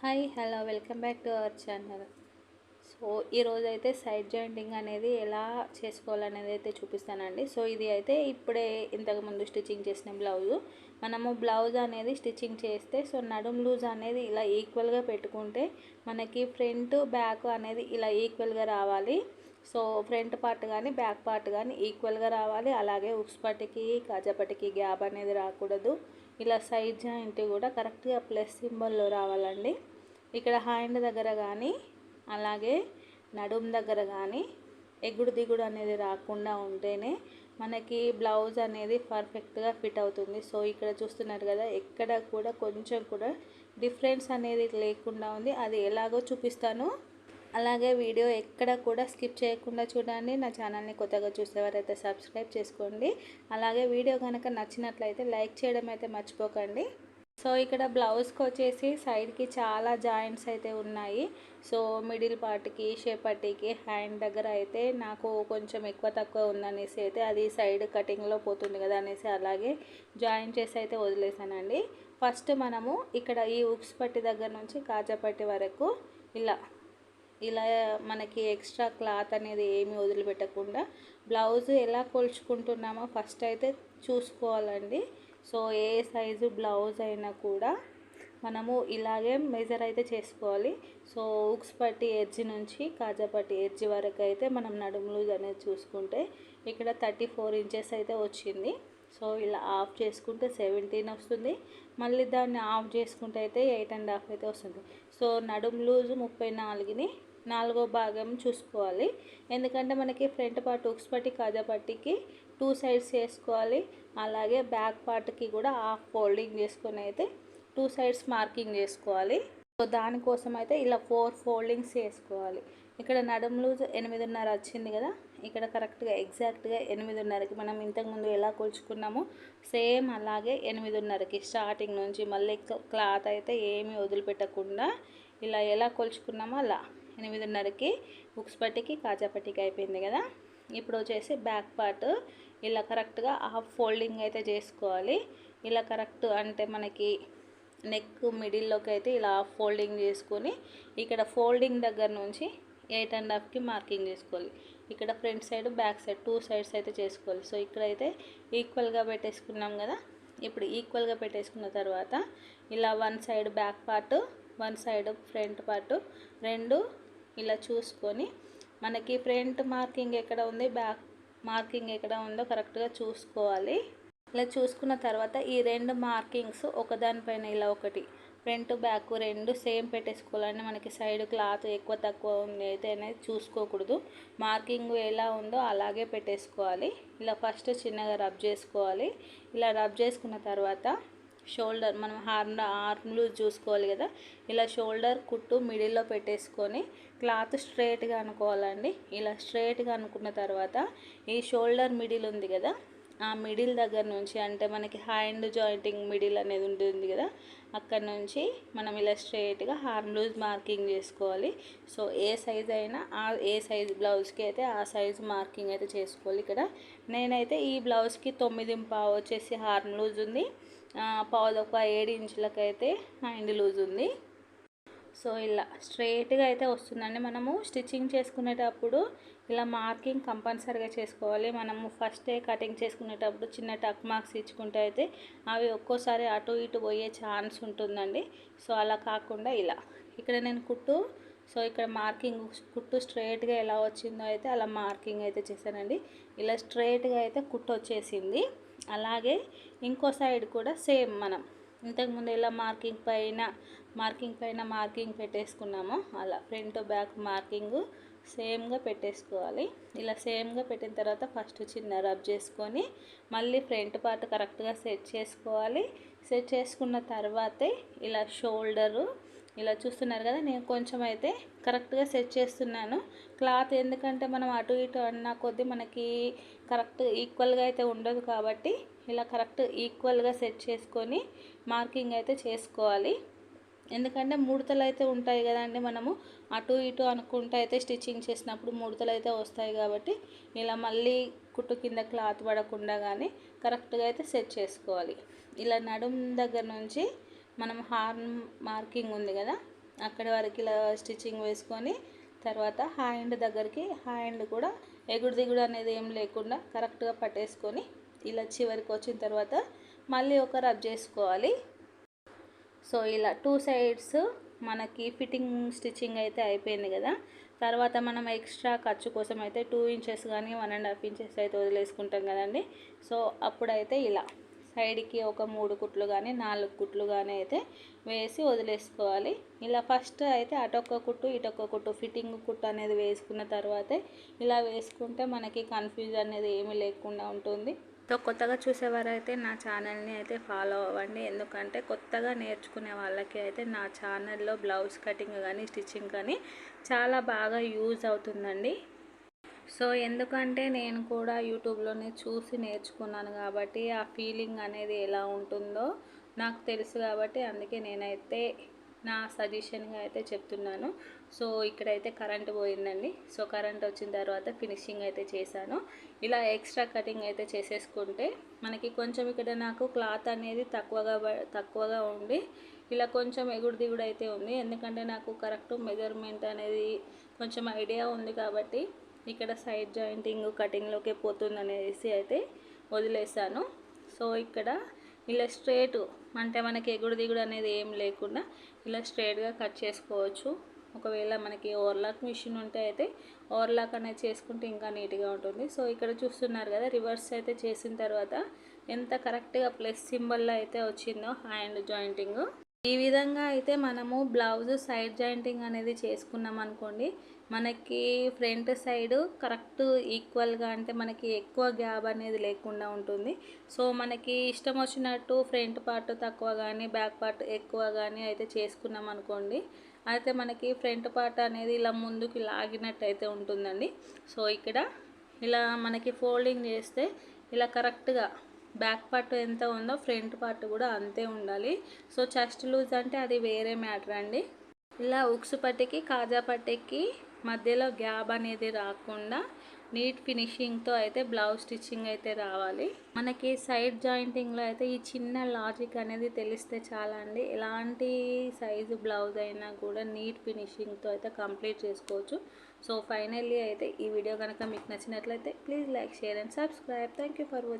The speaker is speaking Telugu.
Hi hello welcome back to our channel. So ఈరోజు అయితే సైడ్ జాయింటింగ్ అనేది ఎలా చేసుకోవాలనేది అయితే చూపిస్తానండి. సో ఇది అయితే ఇప్పుడే ఇంతకుముందు స్టిచ్చింగ్ చేసిన బ్లౌజ్. మనము బ్లౌజ్ అనేది స్టిచ్చింగ్ చేస్తే సో నడుం లూజ్ అనేది ఇలా ఈక్వల్గా పెట్టుకుంటే మనకి ఫ్రంట్ బ్యాక్ అనేది ఇలా ఈక్వల్గా రావాలి. సో ఫ్రంట్ పార్ట్ కానీ బ్యాక్ పార్ట్ కానీ ఈక్వల్గా రావాలి. అలాగే ఉక్స్ కాజపటికి గ్యాప్ అనేది రాకూడదు. ఇలా సైడ్ జాయింట్ కూడా కరెక్ట్గా ప్లస్ సింబల్లో రావాలండి. ఇక్కడ హ్యాండ్ దగ్గర కానీ అలాగే నడుం దగ్గర కానీ ఎగుడు దిగుడు అనేది రాకుండా ఉంటేనే మనకి బ్లౌజ్ అనేది పర్ఫెక్ట్గా ఫిట్ అవుతుంది. సో ఇక్కడ చూస్తున్నారు కదా ఎక్కడ కూడా కొంచెం కూడా డిఫరెన్స్ అనేది లేకుండా ఉంది. అది ఎలాగో చూపిస్తాను. అలాగే వీడియో ఎక్కడ కూడా స్కిప్ చేయకుండా చూడండి. నా ఛానల్ని కొత్తగా చూసేవారైతే సబ్స్క్రైబ్ చేసుకోండి. అలాగే వీడియో కనుక నచ్చినట్లయితే లైక్ చేయడం అయితే మర్చిపోకండి. సో ఇక్కడ బ్లౌజ్కి వచ్చేసి సైడ్కి చాలా జాయింట్స్ అయితే ఉన్నాయి. సో మిడిల్ పార్ట్కి షేపట్టికి హ్యాండ్ దగ్గర అయితే నాకు కొంచెం ఎక్కువ తక్కువ ఉందనేసి అయితే అది సైడ్ కటింగ్లో పోతుంది కదా అనేసి అలాగే జాయిన్ చేసి అయితే వదిలేసానండి. ఫస్ట్ మనము ఇక్కడ ఈ ఉక్స్ పట్టి దగ్గర నుంచి కాజా పట్టి వరకు ఇలా ఇలా మనకి ఎక్స్ట్రా క్లాత్ అనేది ఏమి వదిలిపెట్టకుండా బ్లౌజ్ ఎలా కొలుచుకుంటున్నామో ఫస్ట్ అయితే చూసుకోవాలండి. సో ఏ సైజు బ్లౌజ్ అయినా కూడా మనము ఇలాగే మెజర్ అయితే చేసుకోవాలి. సో ఉక్స్ పట్టి ఎడ్జ్ నుంచి కాజా పట్టి ఎడ్జ్ వరకు అయితే మనం నడుము లూజ్ అనేది చూసుకుంటే ఇక్కడ థర్టీ ఫోర్ ఇంచెస్ అయితే వచ్చింది. సో ఇలా ఆఫ్ చేసుకుంటే సెవెంటీన్ వస్తుంది. మళ్ళీ దాన్ని ఆఫ్ చేసుకుంటే అయితే ఎయిట్ అండ్ హాఫ్ అయితే వస్తుంది. సో నడుము లూజు ముప్పై నాలుగుని నాలుగో భాగం చూసుకోవాలి. ఎందుకంటే మనకి ఫ్రంట్ పార్ట్ ఉక్స్ పట్టి కాజా పట్టికి టూ సైడ్స్ చేసుకోవాలి అలాగే బ్యాక్ పార్ట్కి కూడా హాఫ్ ఫోల్డింగ్ చేసుకొని అయితే టూ సైడ్స్ మార్కింగ్ చేసుకోవాలి. సో దానికోసం అయితే ఇలా ఫోర్ ఫోల్డింగ్స్ చేసుకోవాలి ఇక్కడ నడుము లూజ్ ఎనిమిదిన్నర వచ్చింది కదా? ఇక్కడ కరెక్ట్గా ఎగ్జాక్ట్గా ఎనిమిదిన్నరకి మనం ఇంతకుముందు ఎలా కొలుచుకున్నామో సేమ్ అలాగే ఎనిమిదిన్నరకి స్టార్టింగ్ నుంచి మళ్ళీ క్లాత్ అయితే ఏమీ వదిలిపెట్టకుండా ఇలా ఎలా కొలుచుకున్నామో అలా. ఎనిమిదిన్నరకి బుక్స్ పట్టికి కాజా పట్టికి అయిపోయింది కదా. ఇప్పుడు వచ్చేసి బ్యాక్ పార్ట్. ఇలా కరెక్ట్గా హాఫ్ ఫోల్డింగ్ అయితే చేసుకోవాలి. ఇలా కరెక్ట్ అంటే మనకి నెక్ మిడిల్లోకి అయితే ఇలా హాఫ్ ఫోల్డింగ్ చేసుకొని ఇక్కడ ఫోల్డింగ్ దగ్గర నుంచి ఎయిట్ అండ్ హాఫ్కి మార్కింగ్ చేసుకోవాలి. ఇక్కడ front side back side two sides అయితే చేసుకోవాలి. సో ఇక్కడైతే ఈక్వల్గా పెట్టేసుకున్నాం కదా. ఇప్పుడు ఈక్వల్గా పెట్టేసుకున్న తర్వాత ఇలా one side back part one side front part రెండు ఇలా చూసుకొని మనకి ఫ్రంట్ మార్కింగ్ ఎక్కడ ఉంది బ్యాక్ మార్కింగ్ ఎక్కడ ఉందో కరెక్ట్గా చూసుకోవాలి. ఇలా చూసుకున్న తర్వాత ఈ రెండు మార్కింగ్స్ ఒకదానిపైన ఇలా ఒకటి ఫ్రంట్ బ్యాక్ రెండు సేమ్ పెట్టేసుకోవాలంటే మనకి సైడ్ క్లాత్ ఎక్కువ తక్కువ ఉంది అయితే అనేది చూసుకోకూడదు. మార్కింగ్ ఎలా ఉందో అలాగే పెట్టేసుకోవాలి. ఇలా ఫస్ట్ చిన్నగా రబ్ చేసుకోవాలి. ఇలా రబ్ చేసుకున్న తర్వాత షోల్డర్ మనం హార్మ్ ఆర్మ్లు చూసుకోవాలి కదా. ఇలా షోల్డర్ కుట్టు మిడిల్లో పెట్టేసుకొని క్లాత్ స్ట్రైట్గా అనుకోవాలండి. ఇలా స్ట్రైట్గా అనుకున్న తర్వాత ఈ షోల్డర్ మిడిల్ ఉంది కదా. ఆ మిడిల్ దగ్గర నుంచి అంటే మనకి హ్యాండ్ జాయింటింగ్ మిడిల్ అనేది ఉంటుంది కదా. అక్కడ నుంచి మనం ఇలా స్ట్రైట్గా హార్మ్ లూజ్ మార్కింగ్ చేసుకోవాలి. సో ఏ సైజ్ అయినా ఆ ఏ సైజ్ బ్లౌజ్కి అయితే ఆ సైజ్ మార్కింగ్ అయితే చేసుకోవాలి ఇక్కడ. నేనైతే ఈ బ్లౌజ్కి తొమ్మిది పావు వచ్చేసి హార్మ్ లూజ్ ఉంది. పావు ఒక ఏడు ఇంచులకైతే హ్యాండ్ లూజ్ ఉంది. సో ఇలా స్ట్రైట్గా అయితే వస్తుందండి. మనము స్టిచ్చింగ్ చేసుకునేటప్పుడు ఇలా మార్కింగ్ కంపల్సరీగా చేసుకోవాలి. మనము ఫస్టే కటింగ్ చేసుకునేటప్పుడు చిన్న టక్ మార్క్స్ ఇచ్చుకుంటే అయితే అవి ఒక్కోసారి అటు ఇటు పోయే ఛాన్స్ ఉంటుందండి. సో అలా కాకుండా ఇలా ఇక్కడ నేను కుట్టు సో ఇక్కడ మార్కింగ్ కుట్టు స్ట్రైట్గా ఎలా వచ్చిందో అయితే అలా మార్కింగ్ అయితే చేశానండి. ఇలా స్ట్రైట్గా అయితే కుట్టు వచ్చేసింది. అలాగే ఇంకో సైడ్ కూడా సేమ్ మనం. ఇంతకుముందు ఎలా మార్కింగ్ పైన మార్కింగ్ పైన మార్కింగ్ పెట్టేసుకున్నామో అలా ఫ్రంట్ బ్యాక్ మార్కింగ్ సేమ్గా పెట్టేసుకోవాలి. ఇలా సేమ్గా పెట్టిన తర్వాత ఫస్ట్ చిన్న రబ్ చేసుకొని మళ్ళీ ఫ్రంట్ పార్ట్ కరెక్ట్గా సెట్ చేసుకోవాలి. సెట్ చేసుకున్న తర్వాతే ఇలా షోల్డరు ఇలా చూస్తున్నారు కదా నేను కొంచెం అయితే కరెక్ట్గా సెట్ చేస్తున్నాను. క్లాత్ ఎందుకంటే మనం అటు ఇటు అన్న కొద్దీ మనకి కరెక్ట్ ఈక్వల్గా అయితే ఉండదు కాబట్టి ఇలా కరెక్ట్ ఈక్వల్గా సెట్ చేసుకొని మార్కింగ్ అయితే చేసుకోవాలి. ఎందుకంటే ముడతలు అయితే ఉంటాయి కదండి మనము అటు ఇటు అనుకుంటూ అయితే స్టిచ్చింగ్ చేసినప్పుడు ముడతలు అయితే వస్తాయి కాబట్టి ఇలా మళ్ళీ కుట్టు కింద క్లాత్ పడకుండా కానీ కరెక్ట్గా అయితే సెట్ చేసుకోవాలి. ఇలా నడుం దగ్గర నుంచి మనం హార్న్ మార్కింగ్ ఉంది కదా అక్కడి వరకు ఇలా స్టిచ్చింగ్ వేసుకొని తర్వాత హ్యాండ్ దగ్గరికి హ్యాండ్ కూడా ఎగుడు దిగుడు అనేది ఏం లేకుండా కరెక్ట్గా పట్టేసుకొని ఇలా చివరికి వచ్చిన తర్వాత మళ్ళీ ఒక రబ్ చేసుకోవాలి. సో ఇలా టూ సైడ్స్ మనకి ఫిట్టింగ్ స్టిచ్చింగ్ అయితే అయిపోయింది కదా తర్వాత మనం ఎక్స్ట్రా ఖర్చు కోసం అయితే టూ ఇంచెస్ కానీ వన్ అండ్ హాఫ్ ఇంచెస్ అయితే వదిలేసుకుంటాం కదండి. సో అప్పుడైతే ఇలా. సైడ్కి ఒక మూడు కుట్లు కానీ నాలుగు కుట్లు కానీ అయితే వేసి వదిలేసుకోవాలి. ఇలా ఫస్ట్ అయితే అటొక్క కుట్టు ఇటొక్క కుట్టు ఫిట్టింగ్ కుట్టు అనేది వేసుకున్న తర్వాతే ఇలా వేసుకుంటే మనకి కన్ఫ్యూజ్ అనేది ఏమీ లేకుండా ఉంటుంది. సో కొత్తగా చూసేవారైతే నా ఛానల్ని అయితే ఫాలో అవ్వండి. ఎందుకంటే కొత్తగా నేర్చుకునే వాళ్ళకి అయితే నా ఛానల్లో బ్లౌజ్ కటింగ్ కానీ స్టిచ్చింగ్ కానీ చాలా బాగా యూజ్ అవుతుందండి. సో ఎందుకంటే నేను కూడా యూట్యూబ్లోనే చూసి నేర్చుకున్నాను కాబట్టి ఆ ఫీలింగ్ అనేది ఎలా ఉంటుందో నాకు తెలుసు కాబట్టి అందుకే నేనైతే నా సజెషన్గా అయితే చెప్తున్నాను. సో ఇక్కడైతే కరెంట్ పోయిందండి. సో కరెంట్ వచ్చిన తర్వాత ఫినిషింగ్ అయితే చేశాను. ఇలా ఎక్స్ట్రా కటింగ్ అయితే చేసేసుకుంటే మనకి కొంచెం ఇక్కడ నాకు క్లాత్ అనేది తక్కువగా తక్కువగా ఉండి ఇలా కొంచెం ఎగుడు దిగుడు అయితే ఉంది. ఎందుకంటే నాకు కరెక్ట్ మెజర్మెంట్ అనేది కొంచెం ఐడియా ఉంది కాబట్టి ఇక్కడ సైడ్ జాయింటింగ్ కటింగ్లోకి పోతుంది అనేసి అయితే వదిలేసాను సో ఇక్కడ ఇలా స్ట్రేట్ అంటే మనకి ఎగుడు దిగుడు అనేది ఏం లేకుండా ఇలా స్ట్రేట్గా కట్ చేసుకోవచ్చు. ఒకవేళ మనకి ఓవర్లాక్ మిషన్ ఉంటే అయితే ఓవర్లాక్ అనేది చేసుకుంటే ఇంకా నీట్గా ఉంటుంది. సో ఇక్కడ చూస్తున్నారు కదా రివర్స్ అయితే చేసిన తర్వాత ఎంత కరెక్ట్గా ప్లస్ సింబల్లో అయితే వచ్చిందో హ్యాండ్ జాయింటింగ్. ఈ విధంగా అయితే మనము బ్లౌజ్ సైడ్ జాయింటింగ్ అనేది చేసుకున్నాం అనుకోండి మనకి ఫ్రంట్ సైడ్ కరెక్ట్ ఈక్వల్గా అంటే మనకి ఎక్కువ గ్యాప్ అనేది లేకుండా ఉంటుంది. సో మనకి ఇష్టం వచ్చినట్టు ఫ్రంట్ పార్ట్ తక్కువ కానీ బ్యాక్ పార్ట్ ఎక్కువ కానీ అయితే చేసుకున్నాం అనుకోండి. అయితే మనకి ఫ్రంట్ పార్ట్ అనేది ఇలా ముందుకు లాగినట్టు అయితే ఉంటుందండి. సో ఇక్కడ ఇలా మనకి ఫోల్డింగ్ చేస్తే ఇలా కరెక్ట్గా బ్యాక్ పార్ట్ ఎంత ఉందో ఫ్రంట్ పార్ట్ కూడా అంతే ఉండాలి. సో చెస్ట్ లూజ్ అంటే అది వేరే మ్యాటర్ అండి. ఇలా ఉక్స్ పట్టికి కాజా పట్టికి మధ్యలో గ్యాప్ అనేది రాకుండా నీట్ ఫినిషింగ్తో అయితే బ్లౌజ్ స్టిచ్చింగ్ అయితే రావాలి. మనకి సైడ్ జాయింటింగ్లో అయితే ఈ చిన్న లాజిక్ అనేది తెలిస్తే చాలా అండి ఎలాంటి సైజు బ్లౌజ్ అయినా కూడా నీట్ ఫినిషింగ్తో అయితే కంప్లీట్ చేసుకోవచ్చు. సో ఫైనల్లీ అయితే ఈ వీడియో కనుక మీకు నచ్చినట్లయితే please like share and subscribe. Thank you for watching